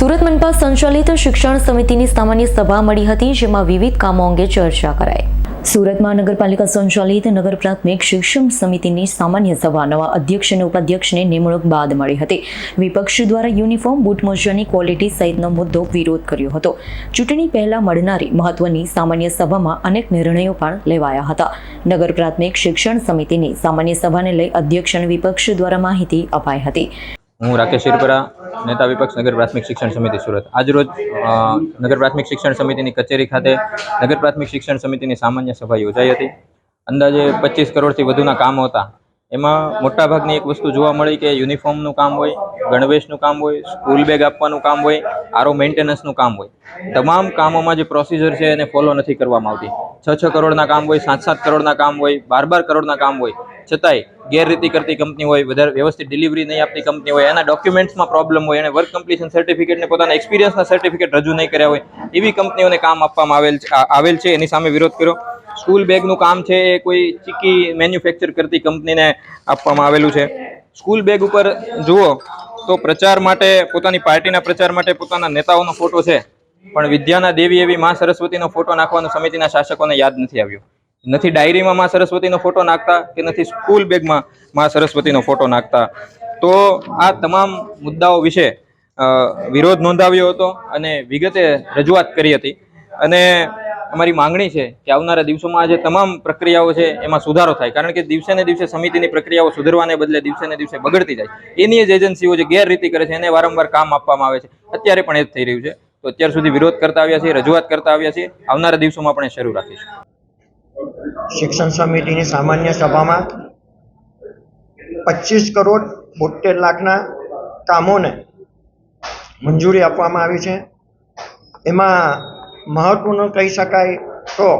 સુરત મનપા સંચાલિત શિક્ષણ સમિતિની સામાન્ય સભા મળી હતી, જેમાં વિવિધ કામો અંગે ચર્ચા કરાઈ. સુરતમાં નગરપાલિકા સંચાલિત નગર પ્રાથમિક શિક્ષણ સમિતિની સામાન્ય સભા નવા અધ્યક્ષ અને ઉપાધ્યક્ષને નિમણૂક બાદ મળી હતી. વિપક્ષ દ્વારા યુનિફોર્મ બૂટ મોજાની ક્વોલિટી સહિતનો મુદ્દો વિરોધ કર્યો હતો. ચૂંટણી પહેલા મળનારી મહત્વની સામાન્ય સભામાં અનેક નિર્ણયો પણ લેવાયા હતા. નગર પ્રાથમિક શિક્ષણ સમિતિની સામાન્ય સભાને લઈ અધ્યક્ષ અને વિપક્ષ દ્વારા માહિતી અપાઈ હતી. હું રાકેશ શિરપરા, નેતા વિપક્ષ નગર પ્રાથમિક શિક્ષણ સમિતિ સુરત. આજરોજ નગર પ્રાથમિક શિક્ષણ સમિતિની કચેરી ખાતે નગર પ્રાથમિક શિક્ષણ સમિતિની સામાન્ય સભા યોજાઈ હતી. અંદાજે પચીસ કરોડથી વધુના કામો હતા. એમાં મોટાભાગની એક વસ્તુ જોવા મળી કે યુનિફોર્મનું કામ હોય, ગણવેશનું કામ હોય, સ્કૂલ બેગ આપવાનું કામ હોય, આરો મેન્ટેનન્સનું કામ હોય. તમામ કામોમાં જે પ્રોસિજર છે એને ફોલો નથી કરવામાં આવતી. છ છ કરોડના કામ હોય સાત સાત કરોડના કામ હોય બાર બાર કરોડના કામ હોય. છતાંય ગેરરીતિ કરતી કંપની હોય, વધારે વ્યવસ્થિત ડિલિવરી નહીં આપતી કંપની હોય, એના ડોક્યુમેન્ટ્સમાં પ્રોબ્લેમ હોય એને વર્ક કમ્પ્લીશન સર્ટિફિકેટને પોતાના એક્સપિરિયન્સના સર્ટિફિકેટ રજૂ નહીં કર્યા હોય, એવી કંપનીઓને કામ આપવામાં આવેલ આવેલ છે. એની સામે વિરોધ કર્યો. સ્કૂલ બેગનું કામ છે એ કોઈ ચીકી મેન્યુફેક્ચર કરતી કંપનીને આપવામાં આવેલું છે. સ્કૂલ બેગ ઉપર જુઓ તો પ્રચાર માટે, પોતાની પાર્ટીના પ્રચાર માટે પોતાના નેતાઓનો ફોટો છે, પણ વિદ્યાના દેવી એવી મા સરસ્વતીનો ફોટો નાખવાનો સમિતિના શાસકોને યાદ નથી આવ્યો. નથી ડાયરીમાં માં સરસ્વતીનો ફોટો નાખતા કે નથી સ્કૂલ બેગમાં માં સરસ્વતીનો ફોટો નાખતા? તો આ તમામ મુદ્દાઓ વિશે વિરોધ નોંધાવ્યો હતો અને વિગતે રજૂઆત કરી હતી. અને અમારી માંગણી છે કે આવનારા દિવસોમાં જે તમામ પ્રક્રિયાઓ છે એમાં સુધારો થાય. કારણ કે દિવસે ને દિવસે સમિતિની પ્રક્રિયાઓ સુધરવાને બદલે દિવસે ને દિવસે બગડતી જાય. એની જ એજન્સીઓ જે ગેરરીતિ કરે છે એને વારંવાર કામ આપવામાં આવે છે. અત્યારે પણ એ જ થઈ રહ્યું છે. તો અત્યાર સુધી વિરોધ કરતા આવ્યા છીએ, રજૂઆત કરતા આવ્યા છીએ. આવનારા દિવસોમાં પણ એ શરૂ રાખીશું. શિક્ષણ સમિતિની સામાન્ય સભામાં પચીસ કરોડ બોતેર લાખના કામોને મંજૂરી આપવામાં આવી છે. એમાં મહત્વનું કહી શકાય તો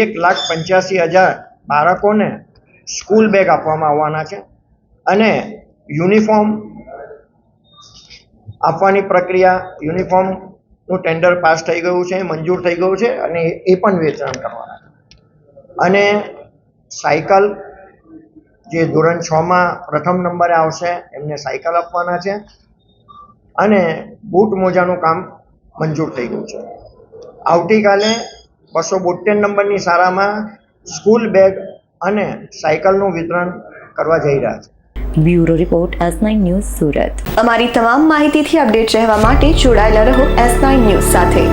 એક લાખ પંચ્યાસી હજાર બાળકોને સ્કૂલ બેગ આપવામાં આવવાના છે અને યુનિફોર્મ આપવાની પ્રક્રિયા, યુનિફોર્મનું ટેન્ડર પાસ થઈ ગયું છે, મંજૂર થઈ ગયું છે અને એ પણ વેચાણ કરવાના અને સાયકલ જે ધોરણ છમાં પ્રથમ નંબરે આવશે, એમને સાયકલ આપવાના છે. અને બૂટ મોજાનું કામ મંજૂર થઈ ગયું છે. આવતીકાલે બસો બોતેર નંબરની શાળામાં સ્કૂલ બેગ અને સાયકલનું વિતરણ કરવા જઈ રહ્યા છે. Bureau report S nine news Surat. અમારી તમામ માહિતીથી અપડેટ રહેવા માટે જોડાયેલા રહો એસ નાઇન ન્યૂઝ સાથે.